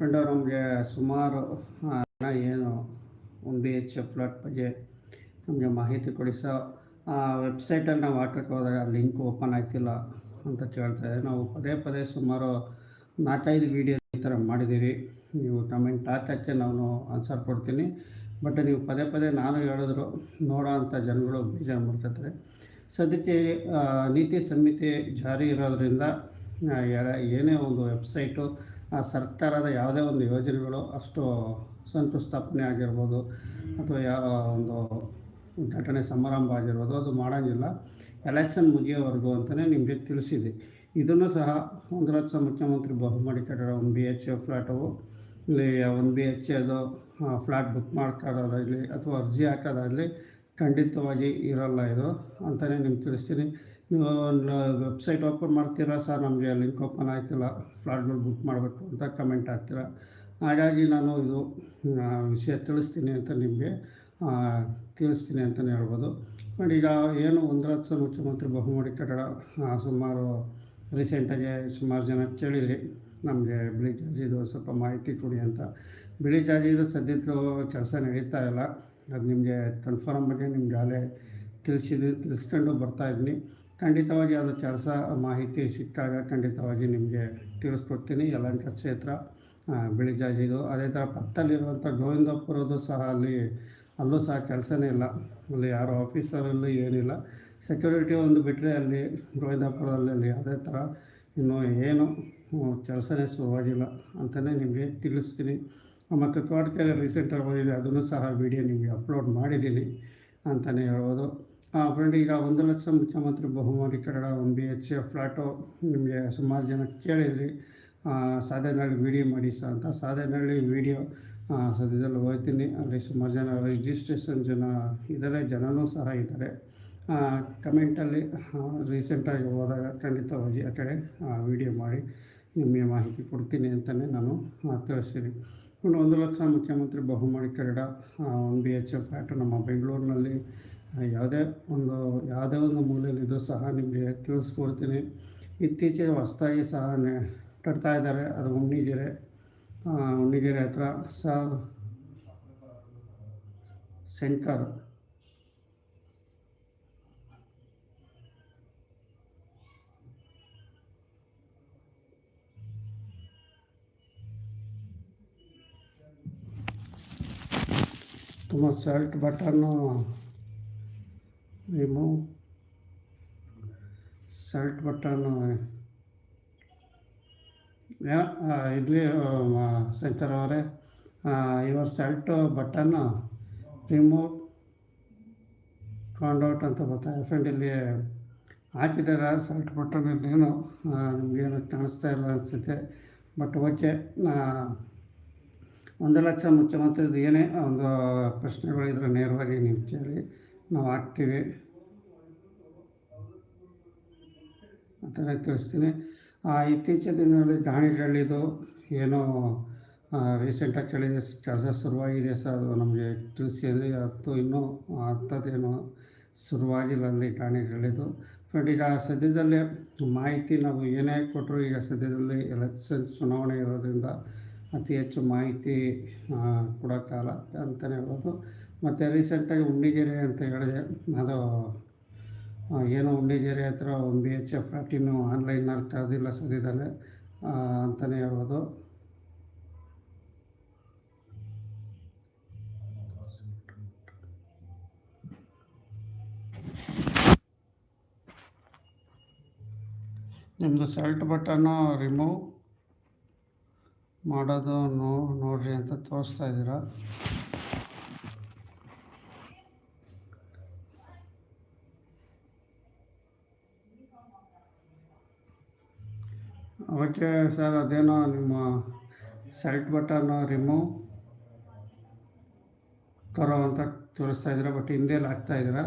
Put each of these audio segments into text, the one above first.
Friend ನಮಗೆ ಸುಮಾರು ಏನು, ಒಂದು ಬಿ ಎಚ್ ಫ್ಲಾಟ್ ಬಗ್ಗೆ ನಮಗೆ ಮಾಹಿತಿ ಕೊಡಿ. ಸರ್ ಆ ವೆಬ್ಸೈಟಲ್ಲಿ ನಾವು ಹಾಕಕ್ಕೆ ಹೋದಾಗ ಲಿಂಕ್ ಓಪನ್ ಆಗ್ತಿಲ್ಲ ಅಂತ ಕೇಳ್ತಾ ಇದ್ದಾರೆ. ನಾವು ಪದೇ ಪದೇ ಸುಮಾರು ನಾಲ್ಕೈದು ವೀಡಿಯೋ ಈ ಥರ ಮಾಡಿದ್ದೀವಿ. ನೀವು ಕಮೆಂಟ್ ಹಾಕೋಕ್ಕೆ ನಾನು ಆನ್ಸರ್ ಕೊಡ್ತೀನಿ. ಬಟ್ ನೀವು ಪದೇ ಪದೇ ನಾನು ಹೇಳಿದ್ರು ನೋಡೋ ಅಂಥ ಜನಗಳು ಬೇಜಾರು ಮಾಡ್ತಾರೆ ಸದ್ಯಕ್ಕೆ ನೀತಿ ಸಂಹಿತೆ ಜಾರಿ ಇರೋದ್ರಿಂದ ಏನೇ ಒಂದು ವೆಬ್ಸೈಟು ಸರ್ಕಾರದ ಯಾವುದೇ ಒಂದು ಯೋಜನೆಗಳು ಅಷ್ಟು ಶಂಕುಸ್ಥಾಪನೆ ಆಗಿರ್ಬೋದು ಅಥವಾ ಯಾವ ಒಂದು ಘಟನೆ ಸಮಾರಂಭ ಆಗಿರ್ಬೋದು ಅದು ಮಾಡೋಂಗಿಲ್ಲ. ಎಲೆಕ್ಷನ್ ಮುಗಿಯೋವರೆಗೂ ಅಂತಲೇ ನಿಮಗೆ ತಿಳಿಸಿದೆ. ಇದನ್ನು ಸಹ ಒಂದು ರಾಜ್ಯ ಮುಖ್ಯಮಂತ್ರಿ ಬಹುಮಾಡಿ ಕಟ್ಟಡ ಒಂದು ಬಿ ಎಚ್ ಎ ಫ್ಲ್ಯಾಟು ಇಲ್ಲಿ ಒಂದು ಬಿ ಎಚ್ ಎದು ಫ್ಲ್ಯಾಟ್ ಬುಕ್ ಮಾಡ್ಕೊಳ್ಳೋದಾಗಲಿ ಅಥವಾ ಅರ್ಜಿ ಹಾಕೋದಾಗಲಿ ಖಂಡಿತವಾಗಿ ಇರೋಲ್ಲ ಇದು ಅಂತಲೇ ನಿಮ್ಗೆ ತಿಳಿಸ್ತೀನಿ. ನೀವು ವೆಬ್ಸೈಟ್ ಓಪನ್ ಮಾಡ್ತೀರಾ ಸರ್? ನಮಗೆ ಲಿಂಕ್ ಓಪನ್ ಆಯ್ತಿಲ್ಲ ಫ್ಲಾಟ್ಗಳು ಬುಕ್ ಮಾಡಬೇಕು ಅಂತ ಕಮೆಂಟ್ ಹಾಕ್ತೀರಾ? ಹಾಗಾಗಿ ನಾನು ಇದು ವಿಷಯ ತಿಳಿಸ್ತೀನಿ ಅಂತ ನಿಮಗೆ ತಿಳಿಸ್ತೀನಿ ಅಂತಲೇ ಹೇಳ್ಬೋದು. ಬಟ್ ಈಗ ಏನು ಒಂದು ಲಕ್ಷ ಮುಖ್ಯಮಂತ್ರಿ ಬಹುಮಡಿ ಕಟ್ಟಡ ಸುಮಾರು ರೀಸೆಂಟಾಗಿ ಸುಮಾರು ಜನ ಕೇಳಿದ್ರಿ ನಮಗೆ ಬಿಳಿ ಜಾಜಿದು ಸ್ವಲ್ಪ ಮಾಹಿತಿ ಕೊಡಿ ಅಂತ. ಬಿಳಿ ಜಾಜಿದು ಸದ್ಯದ್ದು ಕೆಲಸ ನಡೀತಾ ಇಲ್ಲ. ಅದು ನಿಮಗೆ ಕನ್ಫರ್ಮ್ ಬಗ್ಗೆ ನಿಮ್ಗೆ ಅಲ್ಲೇ ತಿಳಿಸಿದ್ವಿ ತಿಳಿಸ್ಕೊಂಡು ಬರ್ತಾಯಿದ್ದೀನಿ ಖಂಡಿತವಾಗಿ ಅದು ಕೆಲಸ, ಮಾಹಿತಿ ಸಿಕ್ಕಾಗ ಖಂಡಿತವಾಗಿ ನಿಮಗೆ ತಿಳಿಸ್ಕೊಡ್ತೀನಿ. ಯಲಂಕ ಕ್ಷೇತ್ರ ಬಿಳಿಜಾಜಿದು ಅದೇ ಥರ ಪಕ್ಕದಲ್ಲಿರುವಂಥ ಗೋವಿಂದಪುರದ್ದು ಸಹ ಅಲ್ಲಿ, ಅಲ್ಲೂ ಸಹ ಕೆಲಸನೇ ಇಲ್ಲ. ಅಲ್ಲಿ ಯಾರೋ ಆಫೀಸರಲ್ಲೂ ಏನಿಲ್ಲ. ಸೆಕ್ಯೂರಿಟಿ ಒಂದು ಬಿಟ್ಟರೆ ಅಲ್ಲಿ, ಗೋವಿಂದಪುರದಲ್ಲಿ ಯಾವುದೇ ಥರ ಇನ್ನೂ ಏನು ಕೆಲಸನೇ ಶುರುವಾಗಿಲ್ಲ ಅಂತಲೇ ನಿಮಗೆ ತಿಳಿಸ್ತೀನಿ. ಮತ್ತು ತೋಟಕೆರೆ ರೀಸೆಂಟಾಗಿ ಬಂದಿದೆ, ಅದನ್ನು ಸಹ ವಿಡಿಯೋ ನಿಮಗೆ ಅಪ್ಲೋಡ್ ಮಾಡಿದ್ದೀನಿ ಅಂತಲೇ ಹೇಳ್ಬೋದು. ಫ್ರೆಂಡ್ ಈಗ ಒಂದು ಲಕ್ಷ ಮುಖ್ಯಮಂತ್ರಿ ಬಹುಮಾರಿ ಕನ್ನಡ ಒನ್ ಬಿ ಎಚ್ ಫ್ಲ್ಯಾಟು ನಿಮಗೆ ಸುಮಾರು ಜನ ಕೇಳಿದ್ರಿ. ಸಾಧನಹಳ್ಳಿ ವಿಡಿಯೋ ಮಾಡಿ ಸಹ ಅಂತ. ಸಾಧನಹಳ್ಳಿ ವಿಡಿಯೋ ಸದ್ಯದಲ್ಲಿ ಹೋಗ್ತೀನಿ ಅಲ್ಲಿ ಸುಮಾರು ಜನ ರಿಜಿಸ್ಟ್ರೇಷನ್ ಜನ ಇದ್ದಾರೆ ಜನನೂ ಸಹ ಇದ್ದಾರೆ ಕಮೆಂಟಲ್ಲಿ ರೀಸೆಂಟಾಗಿ ಹೋದಾಗ ಖಂಡಿತವಾಗಿ ಆ ಕಡೆ ವಿಡಿಯೋ ಮಾಡಿ ನಿಮಗೆ ಮಾಹಿತಿ ಕೊಡ್ತೀನಿ ಅಂತಲೇ ನಾನು ತಿಳಿಸ್ತೀನಿ. ಒಂದು ಲಕ್ಷ ಮುಖ್ಯಮಂತ್ರಿ ಬಹುಮಾನಿ Kannada one B H F flat ನಮ್ಮ ಬೆಂಗಳೂರಿನಲ್ಲಿ ಯಾವುದೇ ಒಂದು ಯಾವುದೇ ಒಂದು ಮೂಲೆಯಲ್ಲಿದ್ದರೂ ಸಹ ನಿಮಗೆ ತಿಳಿಸ್ಕೊಡ್ತೀನಿ. ಇತ್ತೀಚೆಗೆ ಹೊಸ್ದಾಗಿ ಸಹ ಕಟ್ತಾ ಇದ್ದಾರೆ. ಅದು ಉಣ್ಣಿಗೆರೆ ಉಣ್ಣಿಗೆರೆ ಹತ್ರ. ಸ ಸೆಂಟರ್ ತುಂಬ ಶರ್ಟ್ ಬಟನ್ನು ರಿಮೂವ್ ಸಲ್ಟ್ ಬಟನ್ನು ಇಲ್ಲಿ ಸೆಂಟರ್ ಅವರೇ ಇವರ್ ಸಲ್ಟ್ ಬಟನ್ ರಿಮೂವ್ ಕಾಂಡೌಟ್ ಅಂತ ಬರ್ತಾರೆ ಫ್ರೆಂಡ್ ಇಲ್ಲಿ ಹಾಕಿದ್ದಾರೆ. ಸಲ್ಟ್ ಬಟನ್ ಇಲ್ಲೇನು ನಿಮಗೇನು ಕಾಣಿಸ್ತಾ ಇಲ್ಲ ಅನಿಸುತ್ತೆ. ಬಟ್ ಓಕೆ ಒಂದು ಲಕ್ಷ ಮುಖ್ಯಮಂತ್ರಿದು ಏನೇ ಒಂದು ಪ್ರಶ್ನೆಗಳಿದ್ರೆ ನೇರವಾಗಿ ನೀವು ಕೇಳಿ, ನಾವು ಹಾಕ್ತೀವಿ ಆ ಥರ ತಿಳಿಸ್ತೀನಿ ಇತ್ತೀಚಿನ ದಿನಗಳಲ್ಲಿ ದಾಣಿಗಳಿದು ಏನೋ ರೀಸೆಂಟಾಗಿ ಕೇಳಿದೆ ಕೆಲಸ ಶುರುವಾಗಿದೆ ಸರ್. ಅದು ನಮಗೆ ತಿಳಿಸಿ ಅಂದರೆ ಹತ್ತು ಇನ್ನೂ ಅಂಥದ್ದೇನೋ ಶುರುವಾಗಿಲ್ಲ ಅಲ್ಲಿ ದಾಣಿಗಳಿದು ಫ್ರೆಂಡ್ ಈಗ ಸದ್ಯದಲ್ಲೇ ಮಾಹಿತಿ ನಾವು ಏನೇ ಕೊಟ್ಟರು ಈಗ ಸದ್ಯದಲ್ಲಿ ಎಲೆಕ್ಷನ್ ಚುನಾವಣೆ ಇರೋದ್ರಿಂದ ಅತಿ ಹೆಚ್ಚು ಮಾಹಿತಿ ಕೊಡೋಕ್ಕಾಗಲ್ಲ ಅಂತಲೇ ಹೇಳ್ಬೋದು. ಮತ್ತು ರೀಸೆಂಟಾಗಿ ಉಣ್ಣಿಗೆರೆ ಅಂತ ಹೇಳಿದೆ ಅದು ಏನೋ ಉಣ್ಣಿಗೆರೆ ಹತ್ರ ಒಂದು ಬಿ ಎಚ್ ಎಫ್ ಫ್ಲಾಟ್ ಇನ್ನೂ ಆನ್ಲೈನಲ್ಲಿ ತೆರೆದಿಲ್ಲ ಸದ್ಯದಲ್ಲೇ ಅಂತಲೇ ಹೇಳ್ಬೋದು. ನಿಮ್ಮದು ಸೆಲ್ಟ್ ಬಟನ್ನು ರಿಮೂವ್ ಮಾಡೋದು ನೋ, ನೋಡ್ರಿ ಅಂತ ತೋರಿಸ್ತಾ ಇದ್ದೀರಾ. ಓಕೆ ಸರ್ ಅದೇನೋ ನಿಮ್ಮ ಸೆಲ್ಟ್ ಬಟನ್ ರಿಮೂವ್ ಕರೋ ಅಂತ ತೋರಿಸ್ತಾ ಇದ್ದೀರಾ, ಬಟ್ ಹಿಂದೆಲ್ಲಿ ಹಾಕ್ತಾ ಇದ್ದೀರಾ?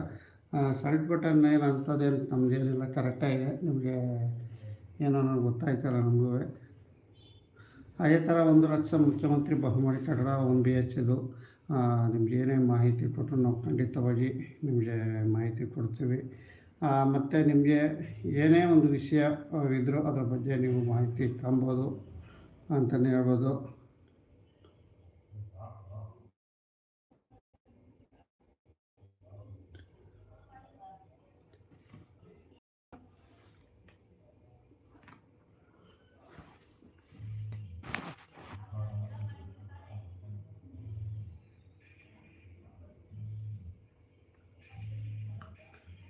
ಶರ್ಟ್ ಬಟನ್ ಏನು ಅಂಥದ್ದೇನು ನಮಗೇನಿಲ್ಲ ಕರೆಕ್ಟಾಗಿದೆ ನಿಮಗೆ ಏನೋ ನನಗೆ ಗೊತ್ತಾಯ್ತಲ್ಲ ನಮಗೂ. ಅದೇ ಥರ ಒಂದು ಲಕ್ಷ ಮುಖ್ಯಮಂತ್ರಿ ಬಹುಮಡಿ ಕಟ್ಟಡ ಒನ್ ಬಿ ಎಚ್ ಇದು. ನಿಮ್ಗೆ ಏನೇ ಮಾಹಿತಿ ಕೊಟ್ಟರು ನಾವು ಖಂಡಿತವಾಗಿ ನಿಮಗೆ ಮಾಹಿತಿ ಕೊಡ್ತೀವಿ. ಮತ್ತು ನಿಮಗೆ ಏನೇ ಒಂದು ವಿಷಯ ಇದ್ದರೂ ಅದರ ಬಗ್ಗೆ ನೀವು ಮಾಹಿತಿ ತಗೊಬೋದು ಅಂತಲೇ ಹೇಳ್ಬೋದು.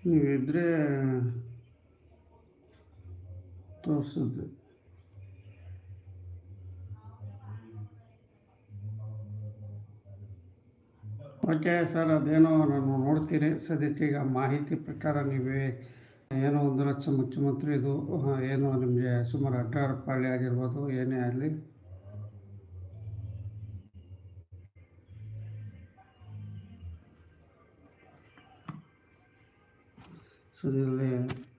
ನೀವಿದ್ದರೆ ತೋರಿಸುತ್ತೆ ಓಕೆ, ಸರ್, ಅದೇನೋ ನಾನು ನೋಡ್ತೀನಿ ಸದ್ಯಕ್ಕೆ ಈಗ ಮಾಹಿತಿ ಪ್ರಕಾರ ನೀವೇ ಏನೋ ಒಂದು ಲಕ್ಷ ಮುಖ್ಯಮಂತ್ರಿ ಇದು ಏನೋ ನಿಮಗೆ ಸುಮಾರು ಅಡ್ಡಾಡ ಪಾಳಿ ಆಗಿರ್ಬೋದು, ಏನೇ ಆಗಲಿ. To the.